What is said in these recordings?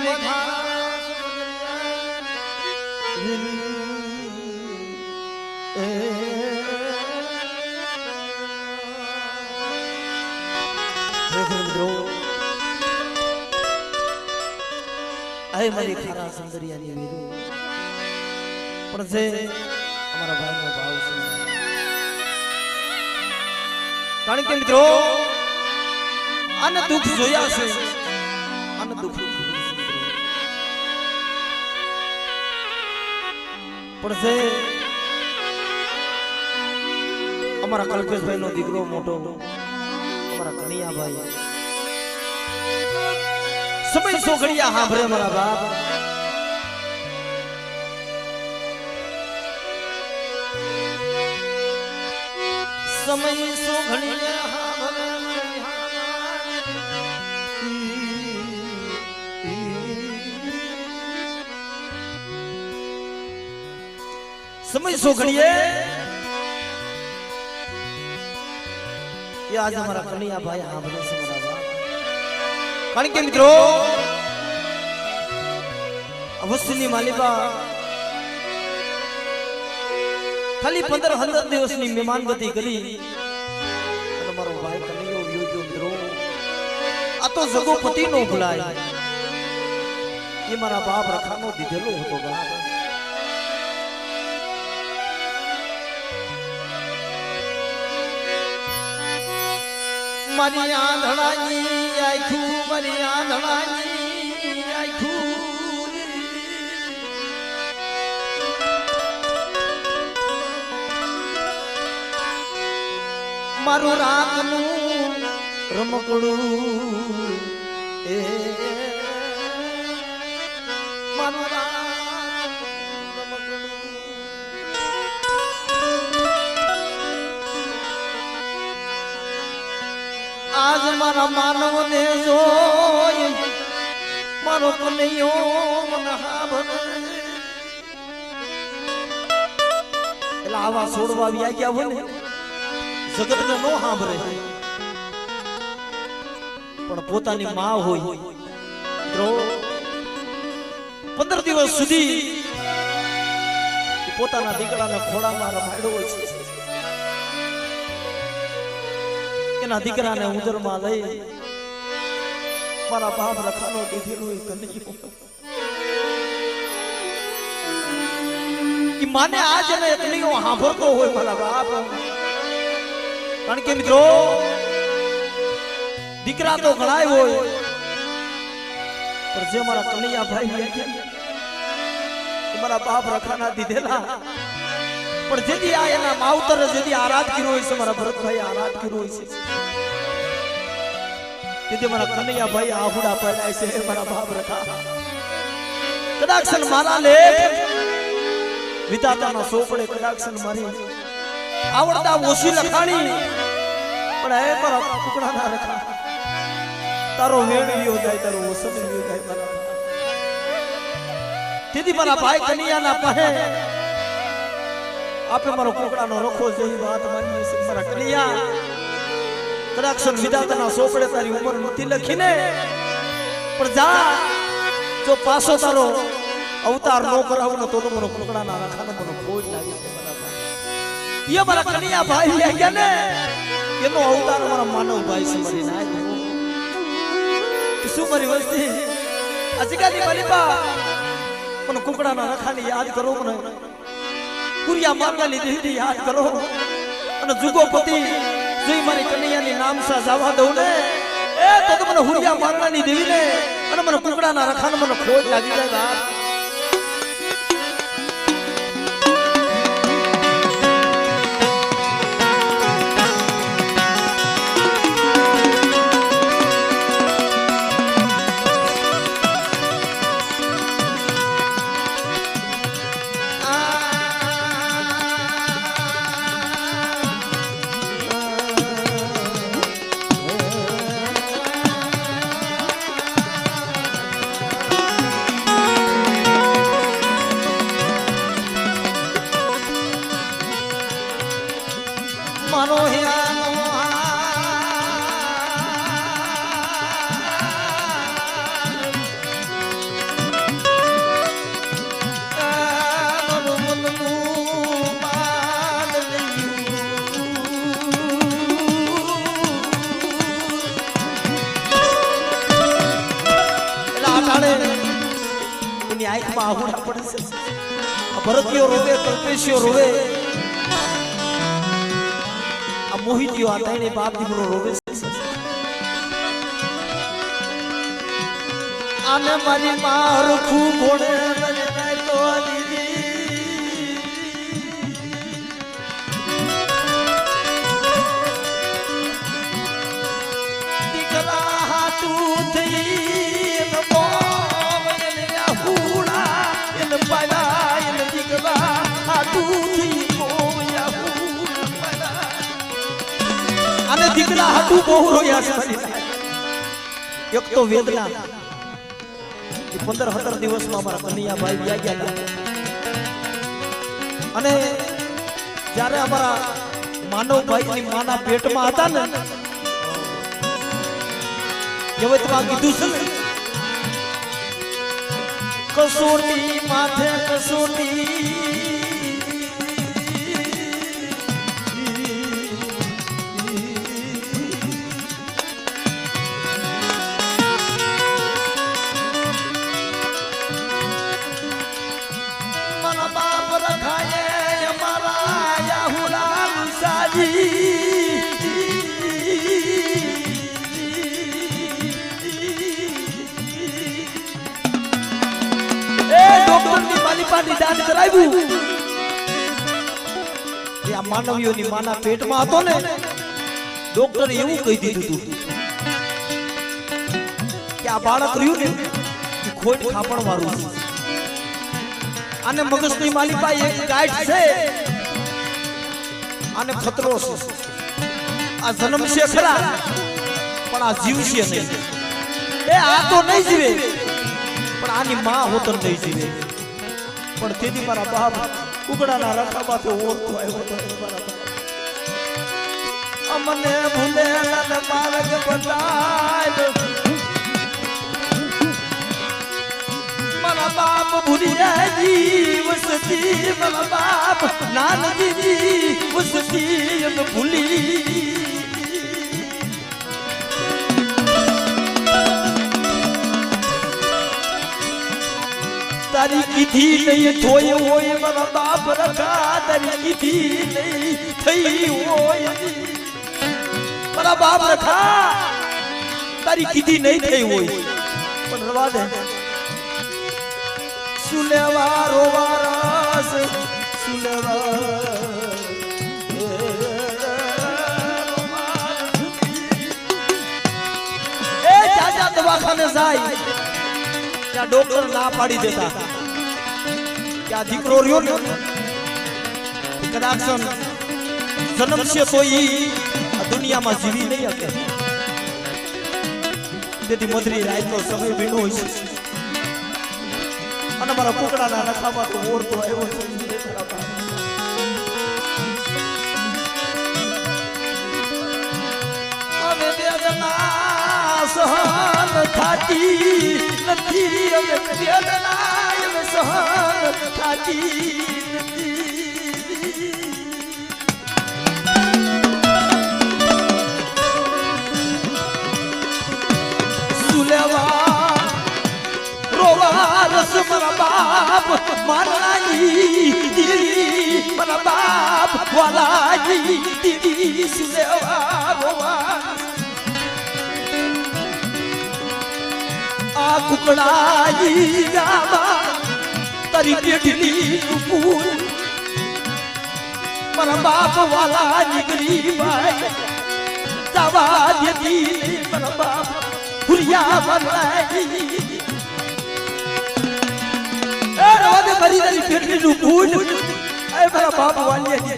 મિત્રો આય મારી ખારા સુંદરિયાની વીરો. પણ છે અમારા ભાઈનો ભાવ છે. કારણ કે મિત્રો આને દુઃખ જોયા છે. પણ અમારા કલ્પેશભાઈ નો દીકરો મોટો. અમારા કનિયાભાઈ. સમય સોઘડિયા સાંભળે મારા બાપ. સમય સોઘડિયા સમય ઘડીએ એ આજે અમારા કનૈયા ભાઈ સાંભળે છે મારા કારણ કે મિત્રો અવસ્થની માલિકા ખાલી પંદર હંદર દિવસની મહેમાનગતિ કરી. અને મારો ભાઈ કનૈયો ગયો મિત્રો. આ તો જગો પતિ નો ભૂલાય. એ મારા બાપ રખાનો દીધેલો હતો બાપ મારી આંધળાની આખું મારી આંધળાની આખું. મારું રાતનું રમકડું એ મારું રાતનું આજ મારા માનવ ને જોઈ મારો એટલે આવા છોડવા વ્યા ગયા હોય ને જગત ને નો સાંભળે પણ પોતાની માં હોય પંદર દિવસ સુધી પોતાના દીકરાને ખોળામાં રમાડ્યો હોય છે. એના દીકરાને ઉંદરમાં લઈ મારા બાપ રખાનો દીધેલો એ કનૈયો ઈ માને આજ સાંભળતો હોય મારા બાપ. કારણ કે મિત્રો, દીકરા તો ઘણાય હોય, પણ જે મારા કનૈયા ભાઈ મારા બાપ રખાના દીધેલા પણ જેથી આ એના માવતર જેથી આરાધ કર્યો હોય છે, મારા ભરતભાઈ આરાધ કર્યો હોય છે. તેથી મારા કનૈયાભાઈ આહુડા પડ્યા છે મારા બાપ રખા કદાચ છે ને મારા લેખ વિધાતાના સોપડે છે મારી આવડતા ઓછી લખાણી પણ હે મારા ટુકડા ના રખા તારો વેણ વિયો જાય, તારો ઓસમ વિયો જાય મારા તેથી મારા ભાઈ કનૈયાના પાસે આપે મારો કુકડાનો રખો જેવી વાત માની છે, મારા કલિયા કદાચ વિધાતાના સોપડે તારી ઉંમર નથી લખીને. પણ જા, જો પાછો તારો અવતાર નો કરાવો તો તો મારો કુકડાના રખાનો મને ભોજ લાગે છે એ મારા કલિયા ભાઈ લઈ ને. એનો અવતાર મારા માનવ ભાઈ છે, મારી નાય શું મારી વસ્તી? મારી બા મને કુકડાના રખાની યાદ કરો મને. કુરિયા મારવાની દેહની યાદ કરો. અને જુગોપતિ જોઈ મારી કનૈયાની નામ સા જવા દઉં ને. એ તો મને હુરિયા મારવાની દેવી ને અને મને કુકડાના રખાને મને ખોજ લાગી જાય બાપ મારો હેરાનો. ન્યાયમાં આહુડા પડશે ભરતીઓ રોવે કલ્પેશીઓ રોવે આ મોહિતીઓ આ ત્રણેય બાપ દીકરો રોવે આને મારી મારખું ઘોડે દીકરા હાટું થઈ એને યાહુડા એને પાયા, એને દીકરા હાટું પાયા અને બહુ રોયા. એક તો વેદના. પંદર સત્તર દિવસમાં અમારા કનૈયાભાઈ ભાઈ ગયા હતા. અને જ્યારે અમારા માનવભાઈની માના પેટમાં હતા ને જવતમાં કીધું છે ને, કસોટી માથે કસોટી. ડોક્ટરની માલિપાની દાન કરાવ્યું. આ માનવીઓની માના પેટમાં હતો ને, ડોક્ટરે એવું કહી દીધું હતું કે આ બાળક રહ્યું ને ખોટ ખાપણ વાળું છે. આને મગજની પાસે એક ગાંઠ છે. આને ખતરો છે. આ જન્મ છે ખરા, પણ આ જીવશે નહીં. એ આ તો નહીં જીવે, પણ આની માં હોતર નહીં જીવે. પણ તેથી મારા બાપ કુકડાના પાસે ઓળખો આવ્યો હતો. અમને ભૂલે માર્ગ બતાય મારા બાપ ભૂલ્યા જી વસતી મારા બાપ નાનજી વસતી એમ ભૂલી તારી કીધી નહીં થોય હોય મારા બાપ રખા તારી કીધી નહીં, થઈ હોય મારા બાપ રખા તારી કીધી નહીં થઈ હોય. પણ રવા દે. સુલેવા રોવા રસ સુલેવા દવાખાને જાય. ત્યાં ડોક્ટર ના પાડી દેતા. કે આ દીકરો રહ્યો ને કદાચ જન્મશે તો ઈ દુનિયામાં જીવી નહીં શકે. તેથી મધરી રાતનો સમય ભીનો હોય છે. અને મારા કુકડાના નખામાં તો ઓરતો આવ્યો છે સહન થાતી નથી વેદના સહન થાતી સુલેવા રોવા રસ મારા બાપ મારાની દીદી મારા બાપ વાલાજી દીદી તારી કેટલી ફૂલ પર બાપ વાલા નીકળી ભાઈ જવા દેતી પર બાપ ફુરિયા બનાવી એ રવાદે ભરી તારી પેટલીનું ફૂલ એ પર બાપ વાલીએ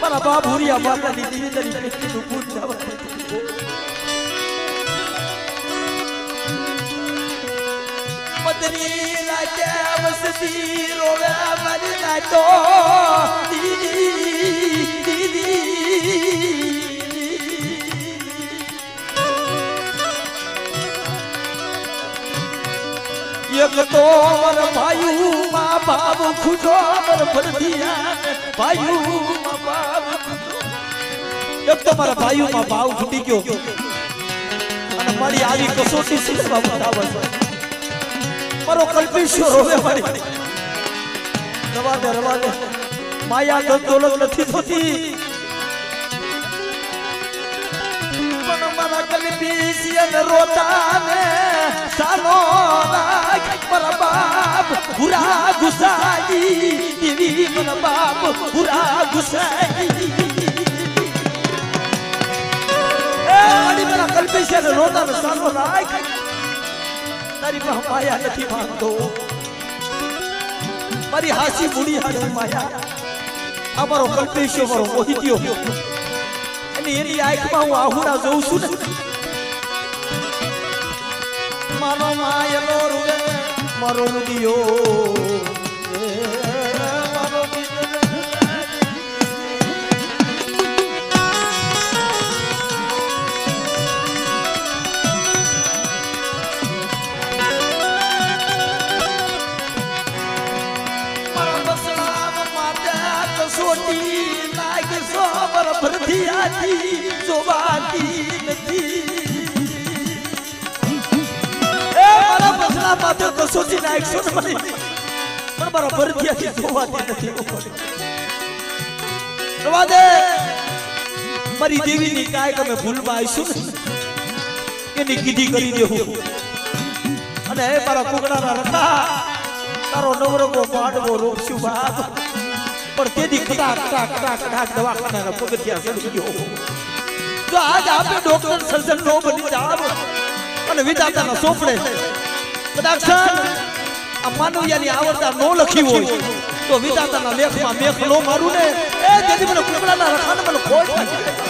પર બાપ ફુરિયા માતા દીધી તારી કેટલી ફૂલ જવા દેતી મદની રાજે વસતી રોવે મારી નાતો દીદી દીદી એક તો મર ભાયુ મા બાપ ખુશો મર ફરદિયા ભાયુ મા બાપ એક તો મારા ભાવ ફૂટી ગયો. અને મારી આવી કસોટી શીખવા બતાવે છે. મારો કલ્પેશ્વર રોવે મારી. રવા દે રવા દે. માયા તો દોલત નથી થતી. પણ મારા કલ્પેશ્વર રોતાને સાનો રાખ મારા બાપ ભૂરા ગુસાઈ દેવી મારા બાપ ભૂરા ગુસાઈ. મારી કલ્પેશ્વર રોતાને સાનો રાખ તારી માયા નથી માંગતો મારી હાસી બુડી હાડે માયા. અમારો કલ્પેશ્યો મારો મોહિત્યો. અને એની આંખમાં હું આહુરા જોઉં છું ને. મારો માયલો મારો રૂડિયો આજી, જોવાતી નથી. એ મારા બસડા માથે ના નાખશો ને મારી પણ મારા ભરતીયાથી જોવાતી નથી રવા દે. મારી દેવીની કાંઈક તમે ભૂલમાં આવીશું એની કીધી કરી દેવું અને એ મારા કુકડાના રખા તારો નવરંગો પાડવો રોપશું બાપ. પણ તેથી કડા કડા કડા કડા દવાખાનાના પગથિયા ચડી ગયો જો આજ આપે ડોક્ટર સર્જન નો બની જાવ અને વિધાતાના સોપડે. કદાચ આ માનવીયાની આવડતા નો લખી હોય. તો વિધાતાના લેખમાં મેખ નો મારું ને. એ તેથી મને કુકડાના રખાને મને ખોટ લાગી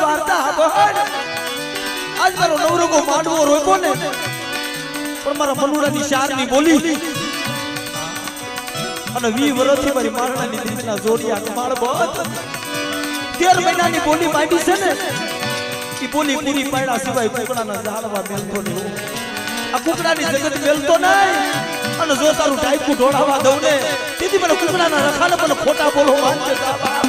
મારા વાર્તા હાબાળ આજ મારો નવરોગો માંડવો રોકો ને. પણ મારા મનુડાની શારની બોલી. અને વી વર્ષથી મારી મારણાની દીકરીના જોડિયા કમાળ બહત તેર મહિનાની બોલી માંડી છે ને. એ બોલી પૂરી પાડ્યા સિવાય કુકડાના ઝાડવા મેલતો નહીં આ કુકડાની જગત મેલતો નહીં. અને જો તારું ટાઈપું ઢોળાવા દઉં ને, તેથી મને કુકડાના રખાને પણ ખોટા બોલો બાબા